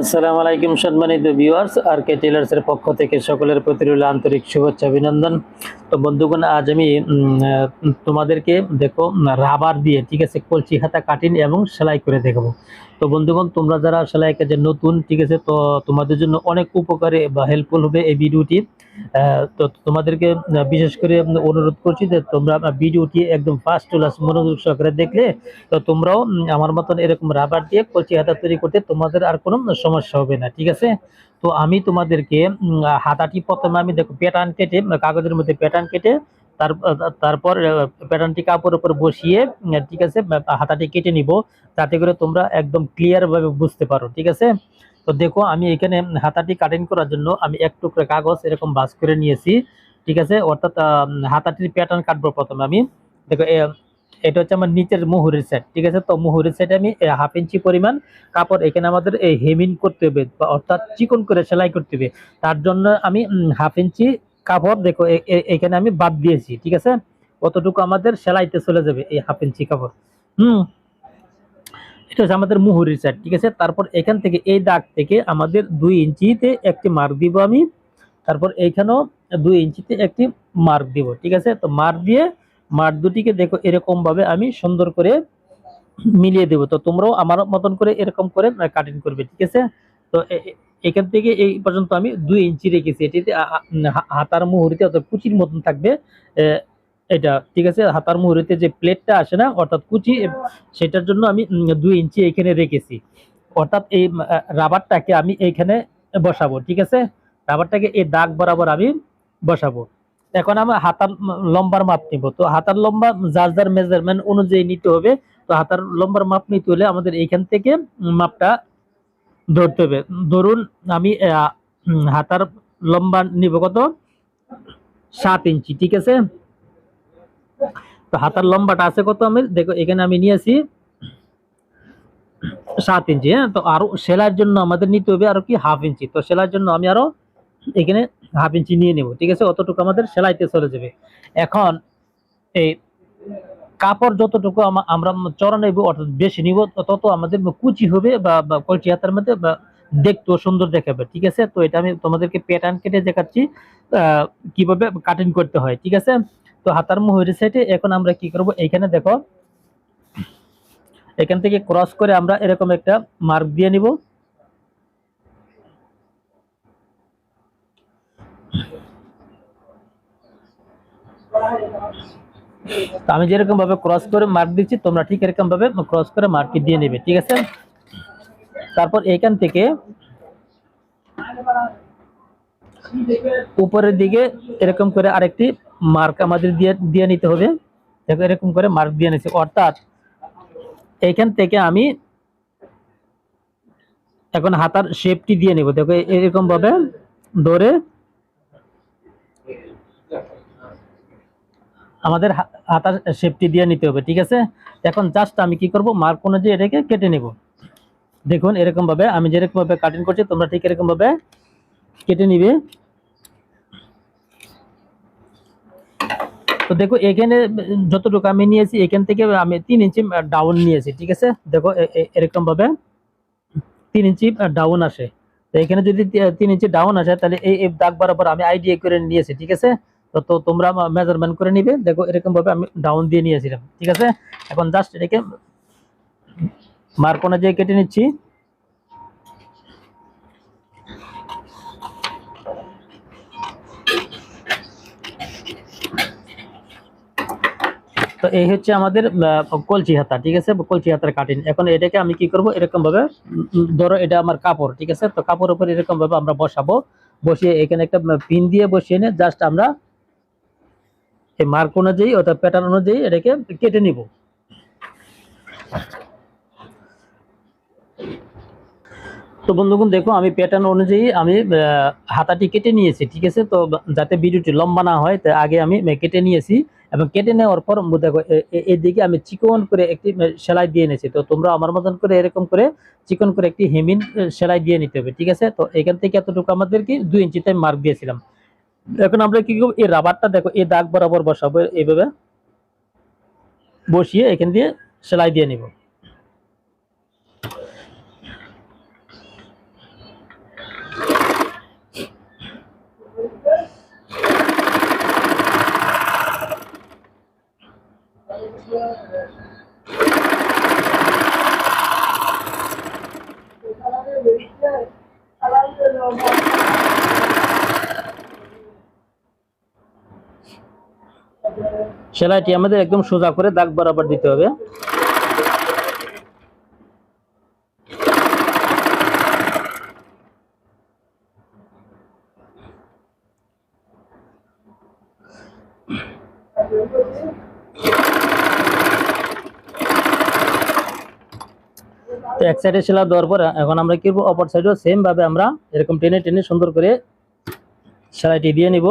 আসসালামু আলাইকুম সম্মানিত ভিউয়ার্স আর কে টেলার্সের পক্ষ থেকে সকলের প্রতি রইল আন্তরিক শুভেচ্ছা, অভিনন্দন। তো বন্ধুগণ, আজ আমি তোমাদেরকে দেখো, রাবার দিয়ে, ঠিক আছে কলচি হাতা, কাটিন এবং সেলাই করে দেখাবো। তো বন্ধুগণ, তোমরা যারা সেলাই কাজে নতুন, ঠিক আছে, তো তোমাদের জন্য অনেক উপকারী বা হেল্পফুল হবে এই ভিডিওটি। তো তোমাদেরকে বিশেষ করে অনুরোধ করছি যে তোমরা ভিডিওটি একদম ফার্স্ট ক্লাস মনোযোগ সহকারে দেখলে, তো তোমরাও আমার মতন এরকম রাবার দিয়ে কলচি হাতা তৈরি করতে তোমাদের আর কোনো সমস্যা হবে না, ঠিক আছে? তো আমি তোমাদেরকে হাতাটি প্রথমে আমি দেখো প্যাটার্ন কেটে, কাগজের মধ্যে প্যাটার্ন কেটে তার, তারপর প্যাটার্নটি কাপড়ের উপর বসিয়ে ঠিক আছে হাতাটি কেটে নিব, যাতে করে তোমরা একদম ক্লিয়ারভাবে বুঝতে পারো, ঠিক আছে? তো দেখো, আমি এখানে হাতাটি কাটিং করার জন্য আমি এক টুকরো কাগজ এরকম বাস করে নিয়েছি, ঠিক আছে? অর্থাৎ হাতাটির প্যাটার্ন কাটবো প্রথমে আমি। দেখো এটা হচ্ছে আমার নিচের মুহুরের সেট ঠিক আছে? তো মুহুরের সেটে আমি হাফ ইঞ্চি পরিমাণ কাপড় এখানে আমাদের এই হেমিং করতে হবে অর্থাৎ চিকন করে সেলাই করতে হবে। তার জন্য আমি হাফ ইঞ্চি কাপড়, দেখো এখানে আমি বাদ দিয়েছি, ঠিক আছে? কতটুকু আমাদের সেলাইতে চলে যাবে এই হাফ ইঞ্চি কাপড়। হুম? এটা হচ্ছে আমাদের মুহুরির সাইড ঠিক আছে? তারপর এখান থেকে এই দাগ থেকে আমাদের দুই ইঞ্চিতে একটি মার্ক দিব আমি। তারপর এইখানেও দুই ইঞ্চিতে একটি মার্ক দিব, ঠিক আছে? তো মার্ক দিয়ে মার্ক দুটিকে দেখো এরকম ভাবে আমি সুন্দর করে মিলিয়ে দেবো। তো তোমরাও আমার মতন করে এরকম করে কাটিং করবে, ঠিক আছে? তো এখান থেকে এই পর্যন্ত আমি দুই ইঞ্চি রেখেছি। এটিতে হাতার মুহুরিতে অর্থাৎ কুচির মতন থাকবে এটা, ঠিক আছে? হাতার মুহুরিতে যে প্লেটটা আসে না, অর্থাৎ কুচি সেটার জন্য আমি দুই ইঞ্চি এখানে রেখেছি। অর্থাৎ এই রাবারটাকে আমি এইখানে বসাবো, ঠিক আছে? রাবারটাকে এই দাগ বরাবর আমি বসাবো। এখন আমার হাতার লম্বার মাপ নিব। তো হাতার লম্বা যার যার মেজারমেন্ট অনুযায়ী নিতে হবে, তো হাতার লম্বার মাপ নিতে হলে আমাদের এইখান থেকে মাপটা ধরতে হবে। ধরুন আমি হাতার লম্বা নিব কত? সাত ইঞ্চি, ঠিক আছে? তো হাতার লম্বাটা আছে কত আমি? দেখো, এখানে আমি নিয়েছি সাত ইঞ্চি হ্যাঁ? তো আরও সেলাইয়ের জন্য আমাদের নিতে হবে আরও কি? Half inch. তো সেলার জন্য আমি আরও এখানে হাফ ইঞ্চি নিয়ে নেব, ঠিক আছে? অতটুকু আমাদের সেলাইতে চলে যাবে। এখন এই কাপড় যতটুকু আমরা চড়া নেব, অর্থাৎ বেশি নিব, তত আমাদের কুচি হবে বা কলচি হাতার মধ্যে, বা দেখতেও সুন্দর দেখাবে, ঠিক আছে? তো এটা আমি তোমাদেরকে প্যাটার্ন কেটে দেখাচ্ছি কীভাবে কাটিং করতে হয়, ঠিক আছে? তো হাতার মুহুরি সাইডে এখন আমরা কি করব? এখানে দেখো, এখান থেকে ক্রস করে আমরা এরকম একটা মার্ক দিয়ে নিব। তো আমি যেরকম ভাবে ক্রস করে মার্ক দিচ্ছি, তোমরা ঠিক এরকম ভাবে ক্রস করে মার্কটি দিয়ে নেবে, ঠিক আছে? তারপর এখান থেকে উপরের দিকে এরকম করে আরেকটি মার্ক আমাদের দিয়ে দিয়ে নিতে হবে। দেখো এরকম করে মার্ক দিয়ে নিচ্ছি অর্থাৎ এখান থেকে আমি এখন হাতার শেপটি দিয়ে নেব। দেখো এরকম ভাবে ধরে আমাদের হাতার শেপটি দিয়ে নিতে হবে, ঠিক আছে? এখন জাস্ট আমি কি করব মার্ক অনুযায়ী এটাকে কেটে নেব। দেখুন এরকম ভাবে আমি যেরকম ভাবে কাটিং করছি, তোমরা ঠিক এরকম ভাবে কেটে নিবে। তো দেখো, এখানে যতটুকু আমি নিয়েছি, এখান থেকে আমি তিন ইঞ্চি ডাউন নিয়েছি, ঠিক আছে? দেখো, এ- এ- এরকম ভাবে তিন ইঞ্চি ডাউন আসে। তো এখানে যদি তিন ইঞ্চি ডাউন আসে, তাহলে এই দাগ বরাবর আমি আইডিয়া করে নিয়েছি, ঠিক আছে? তো তোমরা মেজারমেন্ট করে নিবে। দেখো এরকম ভাবে আমি ডাউন দিয়ে নিয়েছিলাম ঠিক আছে? এখন জাস্ট এটাকে মার্ক অনুযায়ী কেটে নিচ্ছি। তো এই হচ্ছে আমাদের কলচি হাতা। ঠিক আছে? কলচি হাতার কাটিং এখন এটাকে আমি কি করব? এরকম ভাবে ধরো এটা আমার কাপড়। ঠিক আছে? তো কাপড়ের উপর এরকম ভাবে আমরা বসাবো। বসিয়ে এখানে একটা পিন দিয়ে বসিয়ে নিয়ে জাস্ট আমরা এই মার্ক অনুযায়ী, অর্থাৎ প্যাটার্ন অনুযায়ী এটাকে কেটে নিব। তো বন্ধুগণ, দেখো, আমি প্যাটার্ন অনুযায়ী আমি হাতাটি কেটে নিয়েছি, ঠিক আছে? তো যাতে ভিডিওটি লম্বা না হয় তাই আগে আমি কেটে নিয়েছি এবং কেটে নেওয়ার পর দেখো এদিকে আমি চিকন করে একটি সেলাই দিয়ে নিয়েছি। তো তোমরা আমার মতন করে এরকম করে চিকন করে একটি হেমিন সেলাই দিয়ে নিতে হবে, ঠিক আছে? তো এখান থেকে এতটুকু আমাদের কি দুই ইঞ্চিতে মার্ক দিয়েছিলাম। এখন আমরা কি করব? এই রাবারটা দেখো, এই দাগ বরাবর বসাবো এইভাবে। বসিয়ে এখান দিয়ে সেলাই দিয়ে নিব। সেলাইটি আমাদের একদম সোজা করে দাগ বরাবর দিতে হবে। তো এক সাইডে সেলাই দেওয়ার পর এখন আমরা কি করব? অপর সাইডেও সেম ভাবে আমরা এরকম টেনে টেনে সুন্দর করে সেলাইটি দিয়ে নিব।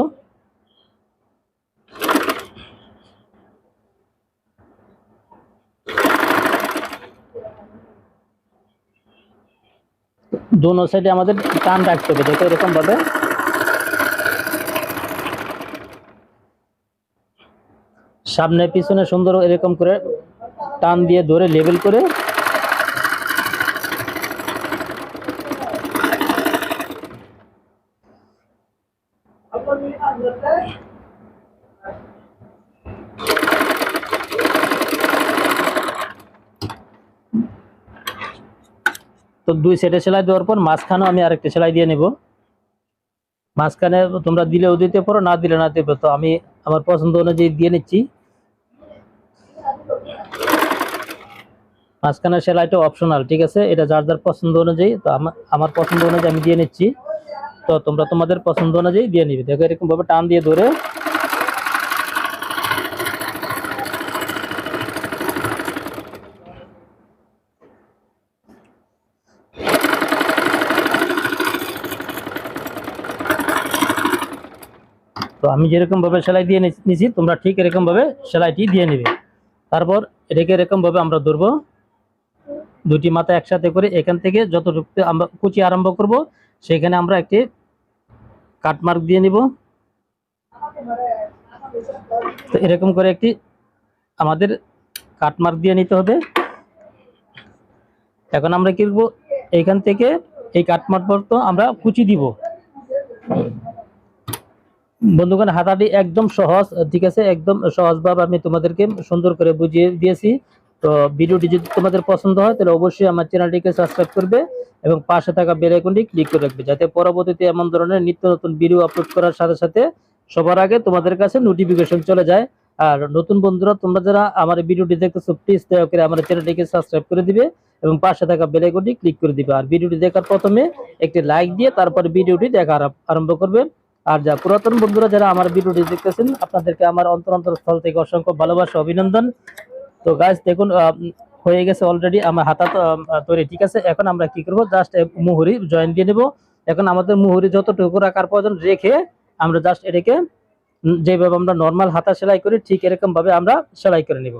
দোনো সাইডে আমাদের টান রাখতে হবে দেখো এরকম ভাবে সামনে, পিছনে সুন্দর এরকম করে টান দিয়ে ধরে লেবেল করে তো দুই সেটে সেলাই দেওয়ার পর মাঝখানেও আমি আরেকটা সেলাই দিয়ে নেব। মাঝখানে তোমরা দিলেও দিতে পারো, না দিলে না পারো তো আমি আমার পছন্দ অনুযায়ী দিয়ে নিচ্ছি। মাঝখানে সেলাইটা অপশনাল ঠিক আছে? এটা যার যার পছন্দ অনুযায়ী, তো আমার পছন্দ অনুযায়ী আমি দিয়ে নিচ্ছি। তো তোমরা তোমাদের পছন্দ অনুযায়ী দিয়ে নিবে। দেখো এরকম ভাবে টান দিয়ে ধরে তো আমি যেরকম ভাবে সেলাই দিয়ে নিছি তোমরা ঠিক এরকম ভাবে সেলাইটি দিয়ে নিবে। তারপর এটাকে এরকম ভাবে আমরা ধরবো। দুটি মাথা একসাথে করে এখান থেকে যতটুকু আমরা কুচি আরম্ভ করব, সেখানে আমরা একটি কাটমার্ক দিয়ে নিব। তো এরকম করে একটি আমাদের কাটমার্ক দিয়ে নিতে হবে। এখন আমরা কি করব? এইখান থেকে এই কাটমার্ক পর্যন্ত আমরা কুচি দিব। বন্ধুগণ হাতাটি একদম সহজ, ঠিক আছে? একদম সহজভাবে আমি তোমাদেরকে সুন্দর করে বুঝিয়ে দিয়েছি। তো ভিডিওটি যদি তোমাদের পছন্দ হয়, তাহলে অবশ্যই আমার চ্যানেলটিকে সাবস্ক্রাইব করবে এবং পাশে থাকা বেল আইকনটি ক্লিক করে রাখবে, যাতে পরবর্তীতে এমন ধরনের নিত্য নতুন ভিডিও আপলোড করার সাথে সাথে সবার আগে তোমাদের কাছে নোটিফিকেশন চলে যায়। আর নতুন বন্ধুরা, তোমরা যারা আমার ভিডিওটি দেখতেছো প্লিজ দয়া করে আমার চ্যানেলটিকে সাবস্ক্রাইব করে দিবে এবং পাশে থাকা বেল আইকনটি ক্লিক করে দিবে। আর ভিডিওটি দেখার প্রথমে একটি লাইক দিয়ে তারপর ভিডিওটি দেখা আরম্ভ করবে। আর যা পুরাতন বন্ধুরা যারা আমার ভিডিওটি দেখতেছেন, আপনাদেরকে আমার অন্তর অন্তর স্থল থেকে অসংখ্য ভালোবাসা, অভিনন্দন। তো গাছ দেখুন হয়ে গেছে অলরেডি আমার হাতা তৈরি, ঠিক আছে? এখন আমরা কি করব? জাস্ট মুহুরি জয়েন দিয়ে নেব। এখন আমাদের মুহুরি যতটুকু রাখার প্রয়োজন রেখে আমরা জাস্ট এটাকে যেভাবে আমরা নর্মাল হাতা সেলাই করি, ঠিক এরকম ভাবে আমরা সেলাই করে নিব।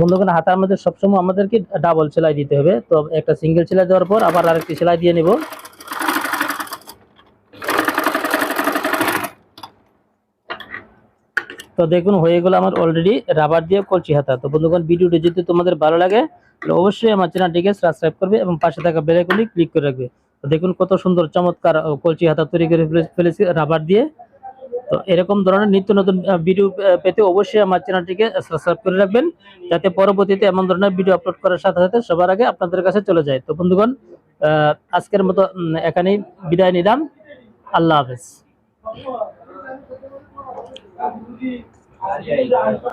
বন্ধুগণ হাতার মধ্যে সবসময় আমাদেরকে ডাবল সেলাই দিতে হবে। তো একটা সিঙ্গেল সেলাই দেওয়ার পর আবার আরেকটি সেলাই দিয়ে নিব। তো দেখুন, হয়ে গেল আমার অলরেডি রাবার দিয়ে কলচি হাতা। তো বন্ধুগণ, ভিডিওটি যদি তোমাদের ভালো লাগে, তাহলে অবশ্যই আমার চ্যানেলটিকে সাবস্ক্রাইব করবে এবং পাশে থাকা বেল আইকনটি ক্লিক করে রাখবে। তো দেখুন, কত সুন্দর চমৎকার কলচি হাতা তৈরি করে ফেলেছি রাবার দিয়ে। তো এরকম ধরনের নিত্য নতুন ভিডিও পেতে অবশ্যই আমার চ্যানেলটিকে সাবস্ক্রাইব করে রাখবেন, যাতে পরবর্তীতে এমন ধরনের ভিডিও আপলোড করার সাথে সাথে সবার আগে আপনাদের কাছে চলে যায়। তো বন্ধুগণ আজকের মতো এখানেই বিদায় নিলাম। আল্লাহ হাফেজ।